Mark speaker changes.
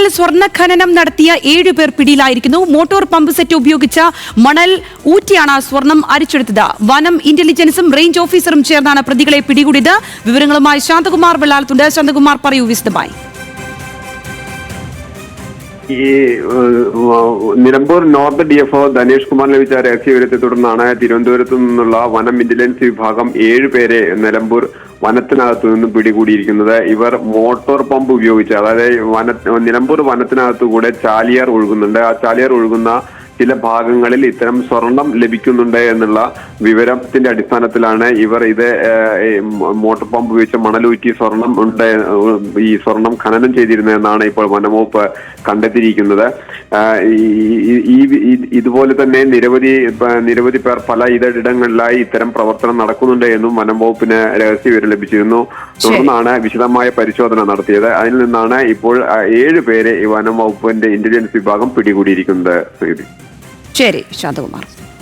Speaker 1: കേസിൽ സ്വർണ ഖനനം നടത്തിയ ഏഴുപേർ പിടിയിലായിരിക്കുന്നു. മോട്ടോർ പമ്പ് സെറ്റ് ഉപയോഗിച്ച മണൽ ഊറ്റിയാണ് സ്വർണം അരിച്ചെടുത്തത്. വനം ഇന്റലിജൻസും റേഞ്ച് ഓഫീസറും ചേർന്നാണ് പ്രതികളെ പിടികൂടിയത്. വിവരങ്ങളുമായി ശാന്തകുമാർ വെള്ളാലത്തുണ്ട്. ശാന്തകുമാർ പറയൂ വിശദമായി.
Speaker 2: ഈ Nilambur north D F O Dhanesh Kumar ലഭിച്ച രഹസ്യവിവരത്തെ തുടർന്നാണ് തിരുവനന്തപുരത്തു നിന്നുള്ള വനം വിജിലൻസ് വിഭാഗം ഏഴുപേരെ നിലമ്പൂർ വനത്തിനകത്തു നിന്ന് പിടികൂടിയിരിക്കുന്നത്. ഇവർ മോട്ടോർ പമ്പ് ഉപയോഗിച്ച് അതായത് വന നിലമ്പൂർ വനത്തിനകത്തു കൂടെ ചാലിയാർ ഒഴുകുന്നുണ്ട്. ആ ചാലിയാർ ഒഴുകുന്ന ചില ഭാഗങ്ങളിൽ ഇത്തരം സ്വർണം ലഭിക്കുന്നുണ്ട് എന്നുള്ള വിവരത്തിന്റെ അടിസ്ഥാനത്തിലാണ് ഇവർ ഇത് മോട്ടർ പമ്പ് ഉപയോഗിച്ച് മണലൂറ്റി സ്വർണം ഉണ്ട് ഈ സ്വർണം ഖനനം ചെയ്തിരുന്നതെന്നാണ് ഇപ്പോൾ വനംവകുപ്പ് കണ്ടെത്തിയിരിക്കുന്നത്. ഈ- ഇതുപോലെ തന്നെ നിരവധി നിരവധി പേർ പല ഇതരിടങ്ങളിലായി ഇത്തരം പ്രവർത്തനം നടക്കുന്നുണ്ട് എന്നും വനംവകുപ്പിന് രഹസ്യ വിവരം ലഭിച്ചിരുന്നു. തുടർന്നാണ് വിശദമായ പരിശോധന നടത്തിയത്. അതിൽ നിന്നാണ് ഇപ്പോൾ ഏഴ് പേരെ ഈ വനം വകുപ്പിന്റെ ഇന്റലിജൻസ് വിഭാഗം പിടികൂടിയിരിക്കുന്നത്.
Speaker 1: ശരി ശാന്തകുമാർ.